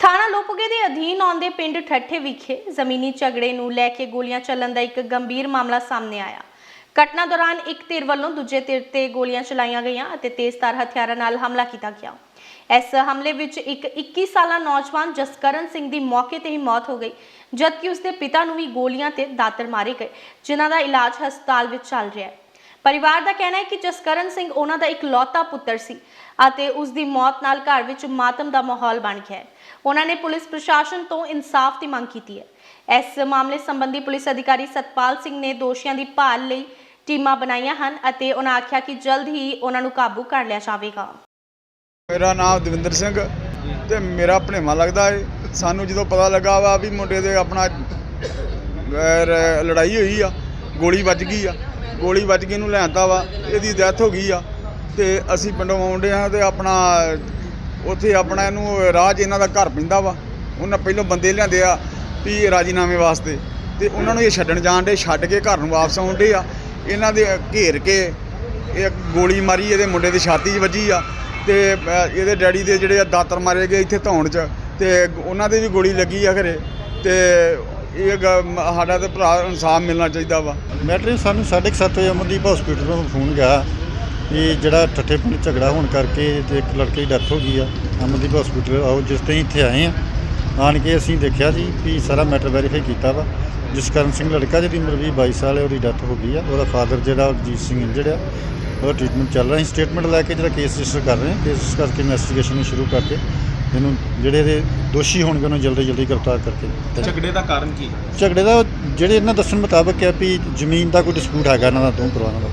ਥਾਣਾ ਲੋਪਗੇ ਦੇ ਅਧੀਨ ਆਉਂਦੇ ਪਿੰਡ ਠੱਠੇ ਵਿਖੇ ਜ਼ਮੀਨੀ ਝਗੜੇ ਨੂੰ ਲੈ ਕੇ ਗੋਲੀਆਂ ਚੱਲਣ ਦਾ ਇੱਕ ਗੰਭੀਰ ਮਾਮਲਾ ਸਾਹਮਣੇ ਆਇਆ। ਘਟਨਾ ਦੌਰਾਨ ਇੱਕ ਧਿਰ ਵੱਲੋਂ ਦੂਜੇ ਧਿਰ ਤੇ ਗੋਲੀਆਂ ਚਲਾਈਆਂ ਗਈਆਂ ਅਤੇ ਤੇਜ਼ਧਾਰ ਹਥਿਆਰਾਂ ਨਾਲ ਹਮਲਾ ਕੀਤਾ ਗਿਆ। ਇਸ ਹਮਲੇ ਵਿੱਚ ਇੱਕ 21 ਸਾਲਾ ਨੌਜਵਾਨ ਜਸਕਰਨ ਸਿੰਘ ਦੀ ਮੌਕੇ ਤੇ ਹੀ ਮੌਤ ਹੋ ਗਈ, ਜਦਕਿ ਉਸਦੇ ਪਿਤਾ ਨੂੰ ਵੀ ਗੋਲੀਆਂ ਤੇ ਦਾਤਰ ਮਾਰੇ ਗਏ, ਜਿਨ੍ਹਾਂ ਦਾ ਇਲਾਜ ਹਸਪਤਾਲ ਵਿੱਚ ਚੱਲ ਰਿਹਾ ਹੈ। ਪਰਿਵਾਰ ਦਾ ਕਹਿਣਾ ਹੈ ਕਿ ਜਸਕਰਨ ਸਿੰਘ ਉਹਨਾਂ ਦਾ ਇਕਲੌਤਾ ਪੁੱਤਰ ਸੀ ਅਤੇ ਉਸ ਦੀ ਮੌਤ ਨਾਲ ਘਰ ਵਿੱਚ ਮਾਤਮ ਦਾ ਮਾਹੌਲ ਬਣ ਗਿਆ ਹੈ। ਉਹਨਾਂ ਨੇ ਪੁਲਿਸ ਪ੍ਰਸ਼ਾਸਨ ਤੋਂ ਇਨਸਾਫ ਦੀ ਮੰਗ ਕੀਤੀ ਹੈ। ਇਸ ਮਾਮਲੇ ਸੰਬੰਧੀ ਪੁਲਿਸ ਅਧਿਕਾਰੀ ਸਤਪਾਲ ਸਿੰਘ ਨੇ ਦੋਸ਼ੀਆਂ ਦੀ ਭਾਲ ਲਈ ਟੀਮਾਂ ਬਣਾਈਆਂ ਹਨ ਅਤੇ ਉਹਨਾਂ ਆਖਿਆ ਕਿ ਜਲਦ ਹੀ ਉਹਨਾਂ ਨੂੰ ਕਾਬੂ ਕਰ ਲਿਆ ਜਾਵੇਗਾ। ਮੇਰਾ ਨਾਮ ਦਵਿੰਦਰ ਸਿੰਘ ਤੇ ਮੇਰਾ ਭਣੇਵਾ ਲੱਗਦਾ ਏ। ਸਾਨੂੰ ਜਦੋਂ ਪਤਾ ਲੱਗਾ ਵਾ ਵੀ ਮੁੰਡੇ ਦੇ ਆਪਣਾ ਲੜਾਈ ਹੋਈ ਆ, ਗੋਲੀ ਵੱਜ ਗਈ ਆ ਗੋਲੀ ਵੱਜ ਕੇ ਇਹਨੂੰ ਲਿਆਂਦਾ ਵਾ, ਇਹਦੀ ਡੈਥ ਹੋ ਗਈ ਆ। ਤੇ ਅਸੀਂ ਪਿੰਡੋਂ ਆਉਂਦੇ ਆ ਤੇ ਆਪਣਾ, ਉੱਥੇ ਆਪਣਾ ਇਹਨੂੰ ਰਾਹ 'ਚ ਇਹਨਾਂ ਦਾ ਘਰ ਪੈਂਦਾ ਵਾ। ਉਹਨਾਂ ਪਹਿਲੋਂ ਬੰਦੇ ਲਿਆਂਦੇ ਆ ਵੀ ਰਾਜੀਨਾਮੇ ਵਾਸਤੇ। ਤੇ ਉਹਨਾਂ ਨੂੰ ਇਹ ਛੱਡਣ ਜਾਣ ਦੇ ਛੱਡ ਕੇ ਘਰ ਨੂੰ ਵਾਪਸ ਆਉਂਦੇ ਆ। ਇਹਨਾਂ ਦੇ ਘੇਰ ਕੇ ਇਹ ਗੋਲੀ ਮਾਰੀ, ਇਹਦੇ ਮੁੰਡੇ ਦੀ ਛਾਤੀ 'ਚ ਵੱਜੀ ਆ। ਤੇ ਇਹਦੇ ਡੈਡੀ ਦੇ ਜਿਹੜੇ ਆ ਦਾਤਰ ਮਾਰੇ ਗਏ ਇੱਥੇ ਧੌਣ 'ਚ। ਤੇ ਉਹਨਾਂ ਦੇ ਵੀ ਗੋਲੀ ਲੱਗੀ ਆ ਘਰੇ। ਤੇ ਇਹ ਗ- ਸਾਡਾ ਤੇ ਭਰਾ ਇਨਸਾਫ ਮਿਲਣਾ ਚਾਹੀਦਾ ਵਾ। ਮੈਟਰ ਸਾਨੂੰ 7:30 ਵਜੇ ਅਮਨਦੀਪ ਹਸਪੀਟਲ ਤੋਂ ਫੋਨ ਗਿਆ ਕਿ ਜਿਹੜਾ ਠੱਠੇ ਪਿੰਡ ਝਗੜਾ ਹੋਣ ਕਰਕੇ ਤੇ ਇੱਕ ਲੜਕੇ ਦੀ ਡੈਥ ਹੋ ਗਈ ਆ। ਅਮਨਦੀਪ ਹਸਪੀਟਲ ਆਓ ਜਿਸ ਤੇ ਇੱਥੇ ਆਏ ਆ। ਆਣ ਕੇ ਅਸੀਂ ਦੇਖਿਆ ਜੀ ਵੀ ਸਾਰਾ ਮੈਟਰ ਵੈਰੀਫਾਈ ਕੀਤਾ ਵਾ। ਜਸਕਰਨ ਸਿੰਘ ਲੜਕਾ ਜਿਹਦੀ ਉਮਰ ਵੀਹ 22 ਸਾਲ ਹੈ, ਉਹਦੀ ਡੈਥ ਹੋ ਗਈ ਆ। ਉਹਦਾ ਫਾਦਰ ਜਿਹੜਾ ਅਜੀਤ ਸਿੰਘ ਇੰਜਰਡ ਆ। ਉਹਦਾ ਟ੍ਰੀਟਮੈਂਟ ਚੱਲ ਰਿਹਾ। ਹੈ ਸਟੇਟਮੈਂਟ ਲੈ ਕੇ ਜਿਹੜਾ ਕੇਸ ਰਜਿਸਟਰ ਕਰ ਰਹੇ ਹਾਂ। ਕੇਸ ਕਰਕੇ ਇਨਵੈਸਟੀਗੇਸ਼ਨ ਸ਼ੁਰੂ ਕਰਕੇ ਇਹਨੂੰ ਜਿਹੜੇ ਇਹਦੇ ਦੋਸ਼ੀ ਹੋਣਗੇ ਉਹਨੂੰ ਜਲਦੀ ਜਲਦੀ ਗ੍ਰਿਫਤਾਰ ਕਰਕੇ। ਝਗੜੇ ਦਾ ਕਾਰਨ ਕੀ ਝਗੜੇ ਦਾ ਜਿਹੜੇ ਇਹਨਾਂ ਦੱਸਣ ਮੁਤਾਬਕ ਹੈ ਵੀ ਜ਼ਮੀਨ ਦਾ ਕੋਈ ਡਿਸਪਿਊਟ ਹੈਗਾ ਇਹਨਾਂ ਦਾ ਦੋ ਪਰਿਵਾਰਾਂ ਦਾ।